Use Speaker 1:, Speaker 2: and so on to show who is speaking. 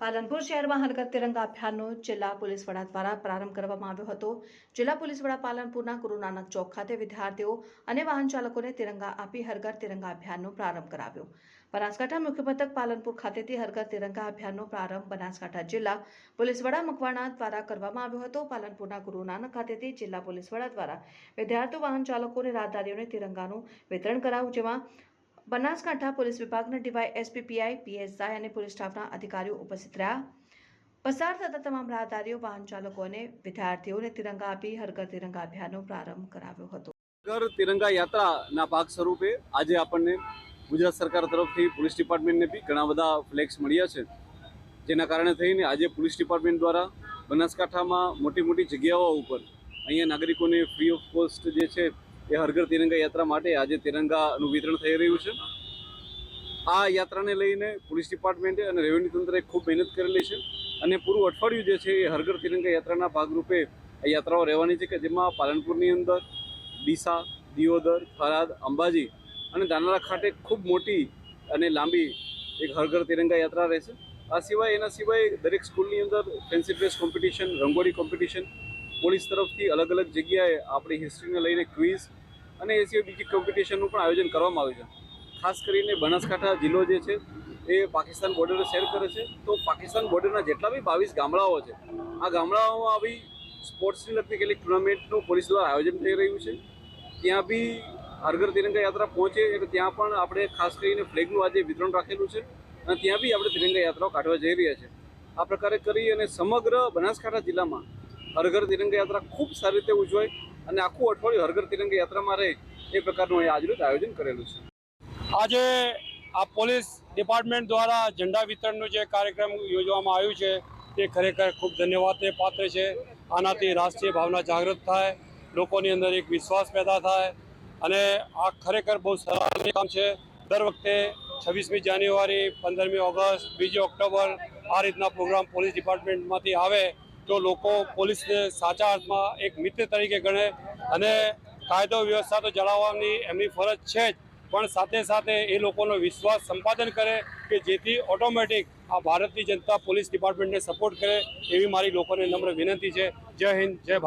Speaker 1: પાલનપુર શહેરમાં હરકત તિરંગા અભિયાનનો જિલ્લા પોલીસ વડા દ્વારા પ્રારંભ કરવામાં આવ્યો હતો. જિલ્લા પોલીસ વડા પાલનપુરના ગુરુ નાનક ચોક ખાતે વિદ્યાર્થીઓ અને વાહન ચાલકોને તિરંગા આપી હરઘર તિરંગા અભિયાનનો પ્રારંભ કરાવ્યો. બનાસકાંઠા મુખ્ય પાલનપુર ખાતેથી હરઘર તિરંગા અભિયાનનો પ્રારંભ બનાસકાંઠા જિલ્લા પોલીસ વડા મકવાણા દ્વારા કરવામાં આવ્યો હતો. પાલનપુરના ગુરુ નાનક ખાતેથી જિલ્લા પોલીસ વડા દ્વારા વિદ્યાર્થીઓ, વાહન ચાલકો અને રાહદારીઓને તિરંગાનું વિતરણ કરાવ્યું જેમાં બનાસકાંઠા પોલીસ વિભાગના ડીવાય એસપીપીઆઈ પીએસઆઈ અને પોલીસ સ્ટાફના અધિકારીઓ ઉપસ્થિત રહ્યા. પસાર થતા તમામ રાહદારીઓ, વાહન ચાલકો અને વિદ્યાર્થીઓને તિરંગા આપી હરઘર તિરંગા અભિયાનનો પ્રારંભ કરાવ્યો હતો.
Speaker 2: હરઘર તિરંગા યાત્રાના ભાગ સ્વરૂપે આજે આપણને ગુજરાત સરકાર તરફથી પોલીસ ડિપાર્ટમેન્ટને બી ઘણા બધા ફ્લેક્સ મળ્યા છે. જેના કારણે થઈને આજે પોલીસ ડિપાર્ટમેન્ટ દ્વારા બનાસકાંઠામાં મોટી મોટી જગ્યાઓ ઉપર અહીંયા નાગરિકોને ફ્રી ઓફ કોસ્ટ જે છે એ હરઘર તિરંગા યાત્રા માટે આજે તિરંગાનું વિતરણ થઈ રહ્યું છે. આ યાત્રાને લઈને પોલીસ ડિપાર્ટમેન્ટે અને રેવન્યુ તંત્રએ ખૂબ મહેનત કરેલી છે અને પૂરું અઠવાડિયું જે છે એ હરઘર તિરંગા યાત્રાના ભાગરૂપે યાત્રાઓ રહેવાની છે કે જેમાં પાલનપુરની અંદર ડીસા, દિયોદર, થરાદ, અંબાજી અને દાનારા ખાતે ખૂબ મોટી અને લાંબી એક હરઘર તિરંગા યાત્રા રહેશે. આ સિવાય એના સિવાય દરેક સ્કૂલની અંદર fancy dress competition rangoli competition police તરફથી અલગ અલગ જગ્યાએ આપણી હિસ્ટ્રીને લઈને ક્વિઝ અને એ સિવાય બીજી કોમ્પિટિશનનું પણ આયોજન કરવામાં આવ્યું છે. ખાસ કરીને બનાસકાંઠા જિલ્લો જે છે, એ પાકિસ્તાન બોર્ડર શેર કરે છે. તો પાકિસ્તાન બોર્ડરના જેટલા બી બાવીસ ગામડાઓ છે, આ ગામડાઓમાં આવી સ્પોર્ટ્સની લગતી કેટલીક ટુર્નામેન્ટનું પોલીસ દ્વારા આયોજન થઈ રહ્યું છે. ત્યાં બી હરઘર તિરંગા યાત્રા પહોંચે એટલે ત્યાં પણ આપણે ખાસ કરીને ફ્લેગનું આજે વિતરણ રાખેલું છે અને ત્યાં બી આપણે તિરંગા યાત્રાઓ કાઢવા જઈ રહ્યા છે. આ પ્રકારે કરી અને સમગ્ર બનાસકાંઠા જિલ્લામાં હરઘર તિરંગા યાત્રા ખૂબ સારી રીતે ઉજવાય અને આખું અઠવાડિયું હરઘર તિરંગા યાત્રામાં રહે એ પ્રકારનું અહીં આજનું આયોજન કરેલું છે.
Speaker 3: આજે આ પોલીસ ડિપાર્ટમેન્ટ દ્વારા ઝંડા વિતરણનું જે કાર્યક્રમ યોજવામાં આવ્યું છે, તે ખરેખર ખૂબ ધન્યવાદને પાત્ર છે. આનાથી રાષ્ટ્રીય ભાવના જાગૃત થાય, લોકોની અંદર એક વિશ્વાસ પેદા થાય અને આ ખરેખર બહુ સરાહનીય કામ છે. દર વખતે છવ્વીસમી જાન્યુઆરી, પંદરમી ઓગસ્ટ, બીજી ઓક્ટોબર આ રીતના પ્રોગ્રામ પોલીસ ડિપાર્ટમેન્ટમાંથી આવે તો લોકો પોલીસને સાચા અર્થમાં એક મિત્ર તરીકે ગણે અને કાયદો વ્યવસ્થા તો જાળવવાની એમની ફરજ છે જ, પણ સાથે સાથે એ લોકોનો વિશ્વાસ સંપાદન કરે કે જેથી ઓટોમેટિક આ ભારતની જનતા પોલીસ ડિપાર્ટમેન્ટને સપોર્ટ કરે એવી મારી લોકોને નમ્ર વિનંતી છે. જય હિન્દ, જય ભારત.